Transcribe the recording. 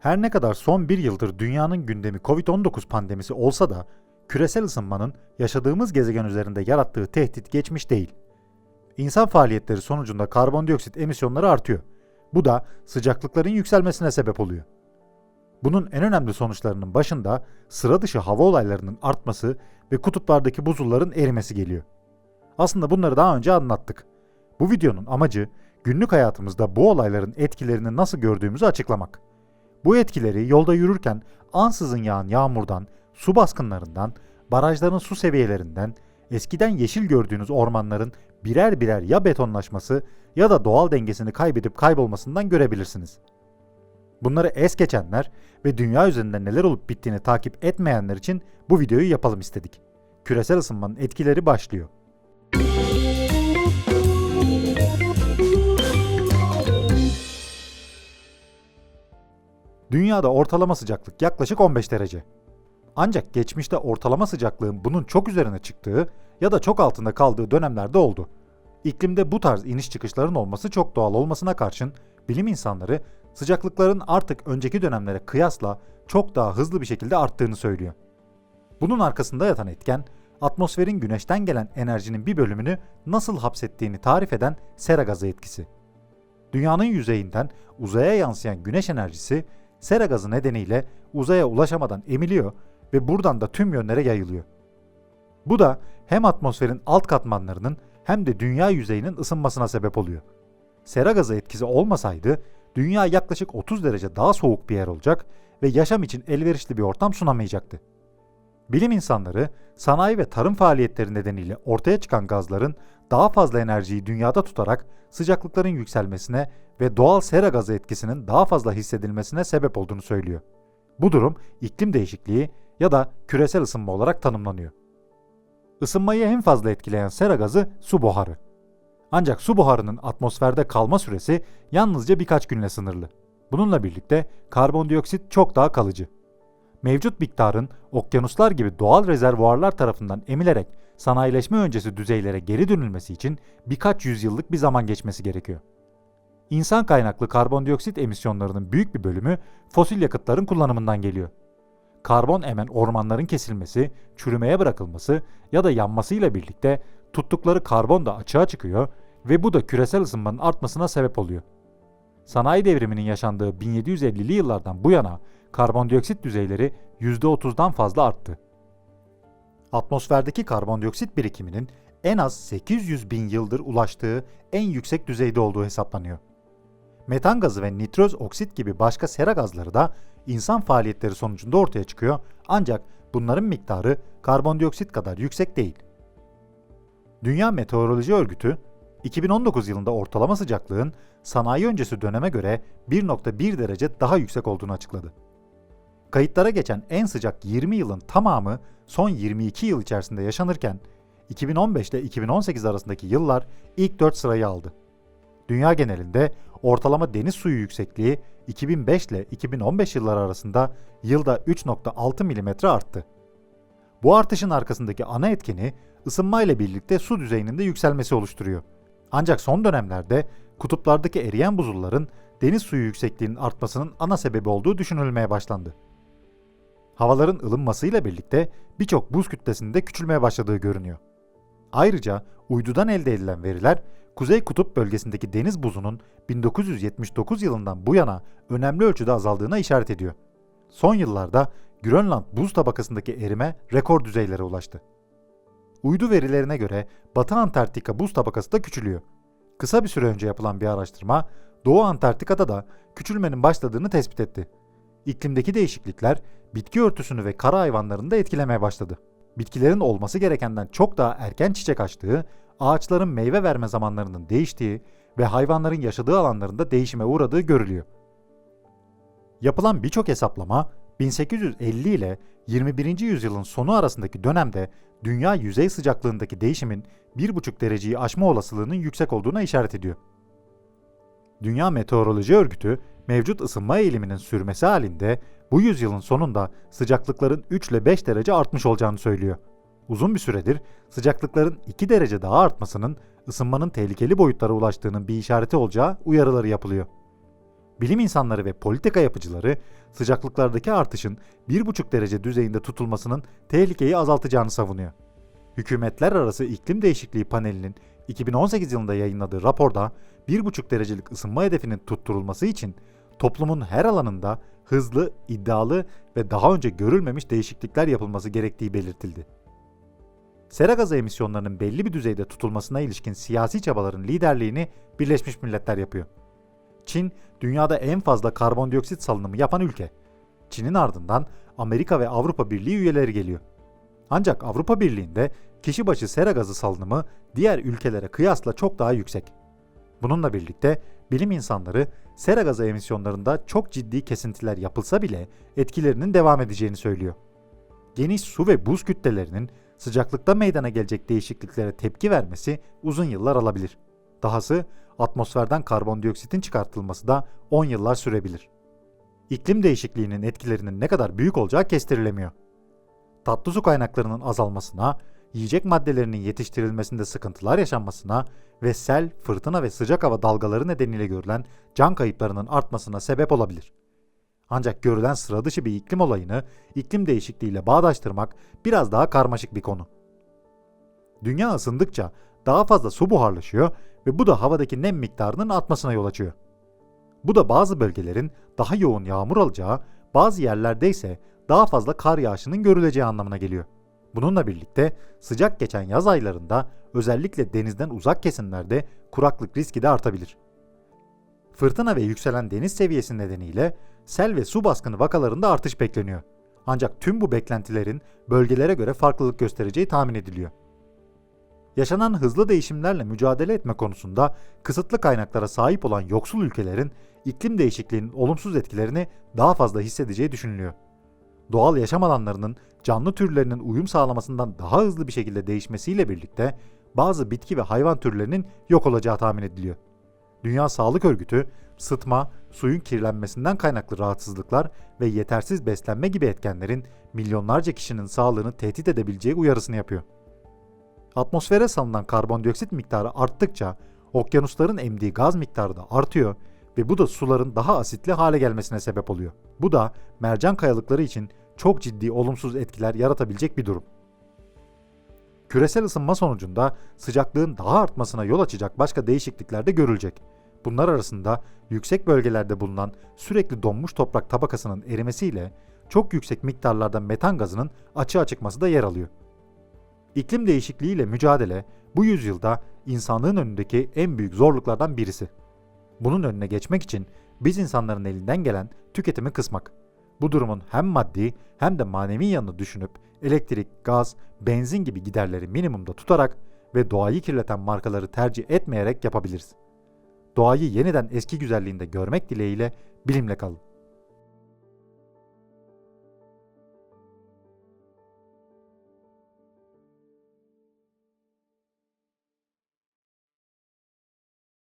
Her ne kadar son bir yıldır dünyanın gündemi Covid-19 pandemisi olsa da küresel ısınmanın yaşadığımız gezegen üzerinde yarattığı tehdit geçmiş değil. İnsan faaliyetleri sonucunda karbondioksit emisyonları artıyor. Bu da sıcaklıkların yükselmesine sebep oluyor. Bunun en önemli sonuçlarının başında sıra dışı hava olaylarının artması ve kutuplardaki buzulların erimesi geliyor. Aslında bunları daha önce anlattık. Bu videonun amacı günlük hayatımızda bu olayların etkilerini nasıl gördüğümüzü açıklamak. Bu etkileri yolda yürürken ansızın yağan yağmurdan, su baskınlarından, barajların su seviyelerinden, eskiden yeşil gördüğünüz ormanların birer birer ya betonlaşması ya da doğal dengesini kaybedip kaybolmasından görebilirsiniz. Bunları es geçenler ve dünya üzerinde neler olup bittiğini takip etmeyenler için bu videoyu yapalım istedik. Küresel ısınmanın etkileri başlıyor. Dünyada ortalama sıcaklık yaklaşık 15 derece. Ancak geçmişte ortalama sıcaklığın bunun çok üzerine çıktığı ya da çok altında kaldığı dönemlerde oldu. İklimde bu tarz iniş çıkışların olması çok doğal olmasına karşın bilim insanları sıcaklıkların artık önceki dönemlere kıyasla çok daha hızlı bir şekilde arttığını söylüyor. Bunun arkasında yatan etken atmosferin güneşten gelen enerjinin bir bölümünü nasıl hapsettiğini tarif eden sera gazı etkisi. Dünyanın yüzeyinden uzaya yansıyan güneş enerjisi sera gazı nedeniyle uzaya ulaşamadan emiliyor ve buradan da tüm yönlere yayılıyor. Bu da hem atmosferin alt katmanlarının hem de dünya yüzeyinin ısınmasına sebep oluyor. Sera gazı etkisi olmasaydı dünya yaklaşık 30 derece daha soğuk bir yer olacak ve yaşam için elverişli bir ortam sunamayacaktı. Bilim insanları sanayi ve tarım faaliyetleri nedeniyle ortaya çıkan gazların daha fazla enerjiyi dünyada tutarak sıcaklıkların yükselmesine ve doğal sera gazı etkisinin daha fazla hissedilmesine sebep olduğunu söylüyor. Bu durum iklim değişikliği ya da küresel ısınma olarak tanımlanıyor. Isınmayı en fazla etkileyen sera gazı su buharı. Ancak su buharının atmosferde kalma süresi yalnızca birkaç günle sınırlı. Bununla birlikte karbondioksit çok daha kalıcı. Mevcut miktarın okyanuslar gibi doğal rezervuarlar tarafından emilerek sanayileşme öncesi düzeylere geri dönülmesi için birkaç yüzyıllık bir zaman geçmesi gerekiyor. İnsan kaynaklı karbondioksit emisyonlarının büyük bir bölümü fosil yakıtların kullanımından geliyor. Karbon emen ormanların kesilmesi, çürümeye bırakılması ya da yanmasıyla birlikte tuttukları karbon da açığa çıkıyor ve bu da küresel ısınmanın artmasına sebep oluyor. Sanayi devriminin yaşandığı 1750'li yıllardan bu yana karbondioksit düzeyleri %30'dan fazla arttı. Atmosferdeki karbondioksit birikiminin en az 800 bin yıldır ulaştığı en yüksek düzeyde olduğu hesaplanıyor. Metan gazı ve nitroz oksit gibi başka sera gazları da insan faaliyetleri sonucunda ortaya çıkıyor ancak bunların miktarı karbondioksit kadar yüksek değil. Dünya Meteoroloji Örgütü 2019 yılında ortalama sıcaklığın sanayi öncesi döneme göre 1.1 derece daha yüksek olduğunu açıkladı. Kayıtlara geçen en sıcak 20 yılın tamamı son 22 yıl içerisinde yaşanırken 2015 ile 2018 arasındaki yıllar ilk 4 sırayı aldı. Dünya genelinde ortalama deniz suyu yüksekliği 2005 ile 2015 yılları arasında yılda 3.6 mm arttı. Bu artışın arkasındaki ana etkeni ısınma ile birlikte su düzeyinin de yükselmesi oluşturuyor. Ancak son dönemlerde kutuplardaki eriyen buzulların deniz suyu yüksekliğinin artmasının ana sebebi olduğu düşünülmeye başlandı. Havaların ılınmasıyla birlikte birçok buz kütlesinin de küçülmeye başladığı görünüyor. Ayrıca uydudan elde edilen veriler Kuzey Kutup bölgesindeki deniz buzunun 1979 yılından bu yana önemli ölçüde azaldığına işaret ediyor. Son yıllarda Grönland buz tabakasındaki erime rekor düzeylere ulaştı. Uydu verilerine göre Batı Antarktika buz tabakası da küçülüyor. Kısa bir süre önce yapılan bir araştırma Doğu Antarktika'da da küçülmenin başladığını tespit etti. İklimdeki değişiklikler bitki örtüsünü ve kara hayvanlarını da etkilemeye başladı. Bitkilerin olması gerekenden çok daha erken çiçek açtığı, ağaçların meyve verme zamanlarının değiştiği ve hayvanların yaşadığı alanlarında değişime uğradığı görülüyor. Yapılan birçok hesaplama 1850 ile 21. yüzyılın sonu arasındaki dönemde dünya yüzey sıcaklığındaki değişimin 1,5 dereceyi aşma olasılığının yüksek olduğuna işaret ediyor. Dünya Meteoroloji Örgütü mevcut ısınma eğiliminin sürmesi halinde bu yüzyılın sonunda sıcaklıkların 3 ile 5 derece artmış olacağını söylüyor. Uzun bir süredir sıcaklıkların 2 derece daha artmasının ısınmanın tehlikeli boyutlara ulaştığının bir işareti olacağı uyarıları yapılıyor. Bilim insanları ve politika yapıcıları sıcaklıklardaki artışın 1,5 derece düzeyinde tutulmasının tehlikeyi azaltacağını savunuyor. Hükümetler Arası İklim Değişikliği Paneli'nin 2018 yılında yayınladığı raporda 1,5 derecelik ısınma hedefinin tutturulması için toplumun her alanında hızlı, iddialı ve daha önce görülmemiş değişiklikler yapılması gerektiği belirtildi. Sera gazı emisyonlarının belli bir düzeyde tutulmasına ilişkin siyasi çabaların liderliğini Birleşmiş Milletler yapıyor. Çin, dünyada en fazla karbondioksit salınımı yapan ülke. Çin'in ardından Amerika ve Avrupa Birliği üyeleri geliyor. Ancak Avrupa Birliği'nde kişi başı sera gazı salınımı diğer ülkelere kıyasla çok daha yüksek. Bununla birlikte bilim insanları sera gazı emisyonlarında çok ciddi kesintiler yapılsa bile etkilerinin devam edeceğini söylüyor. Geniş su ve buz kütlelerinin sıcaklıkta meydana gelecek değişikliklere tepki vermesi uzun yıllar alabilir. Dahası atmosferden karbondioksitin çıkartılması da 10 yıllar sürebilir. İklim değişikliğinin etkilerinin ne kadar büyük olacağı kestirilemiyor. Tatlı su kaynaklarının azalmasına, yiyecek maddelerinin yetiştirilmesinde sıkıntılar yaşanmasına ve sel, fırtına ve sıcak hava dalgaları nedeniyle görülen can kayıplarının artmasına sebep olabilir. Ancak görülen sıra dışı bir iklim olayını iklim değişikliğiyle bağdaştırmak biraz daha karmaşık bir konu. Dünya ısındıkça daha fazla su buharlaşıyor ve bu da havadaki nem miktarının artmasına yol açıyor. Bu da bazı bölgelerin daha yoğun yağmur alacağı, bazı yerlerde ise daha fazla kar yağışının görüleceği anlamına geliyor. Bununla birlikte sıcak geçen yaz aylarında özellikle denizden uzak kesimlerde kuraklık riski de artabilir. Fırtına ve yükselen deniz seviyesi nedeniyle sel ve su baskını vakalarında artış bekleniyor. Ancak tüm bu beklentilerin bölgelere göre farklılık göstereceği tahmin ediliyor. Yaşanan hızlı değişimlerle mücadele etme konusunda kısıtlı kaynaklara sahip olan yoksul ülkelerin iklim değişikliğinin olumsuz etkilerini daha fazla hissedeceği düşünülüyor. Doğal yaşam alanlarının canlı türlerinin uyum sağlamasından daha hızlı bir şekilde değişmesiyle birlikte bazı bitki ve hayvan türlerinin yok olacağı tahmin ediliyor. Dünya Sağlık Örgütü, sıtma, suyun kirlenmesinden kaynaklı rahatsızlıklar ve yetersiz beslenme gibi etkenlerin milyonlarca kişinin sağlığını tehdit edebileceği uyarısını yapıyor. Atmosfere salınan karbondioksit miktarı arttıkça okyanusların emdiği gaz miktarı da artıyor ve bu da suların daha asitli hale gelmesine sebep oluyor. Bu da mercan kayalıkları için çok ciddi olumsuz etkiler yaratabilecek bir durum. Küresel ısınma sonucunda sıcaklığın daha artmasına yol açacak başka değişiklikler de görülecek. Bunlar arasında yüksek bölgelerde bulunan sürekli donmuş toprak tabakasının erimesiyle çok yüksek miktarlarda metan gazının açığa çıkması da yer alıyor. İklim değişikliğiyle mücadele bu yüzyılda insanlığın önündeki en büyük zorluklardan birisi. Bunun önüne geçmek için biz insanların elinden gelen tüketimi kısmak. Bu durumun hem maddi hem de manevi yanını düşünüp elektrik, gaz, benzin gibi giderleri minimumda tutarak ve doğayı kirleten markaları tercih etmeyerek yapabiliriz. Doğayı yeniden eski güzelliğinde görmek dileğiyle bilimle kalın.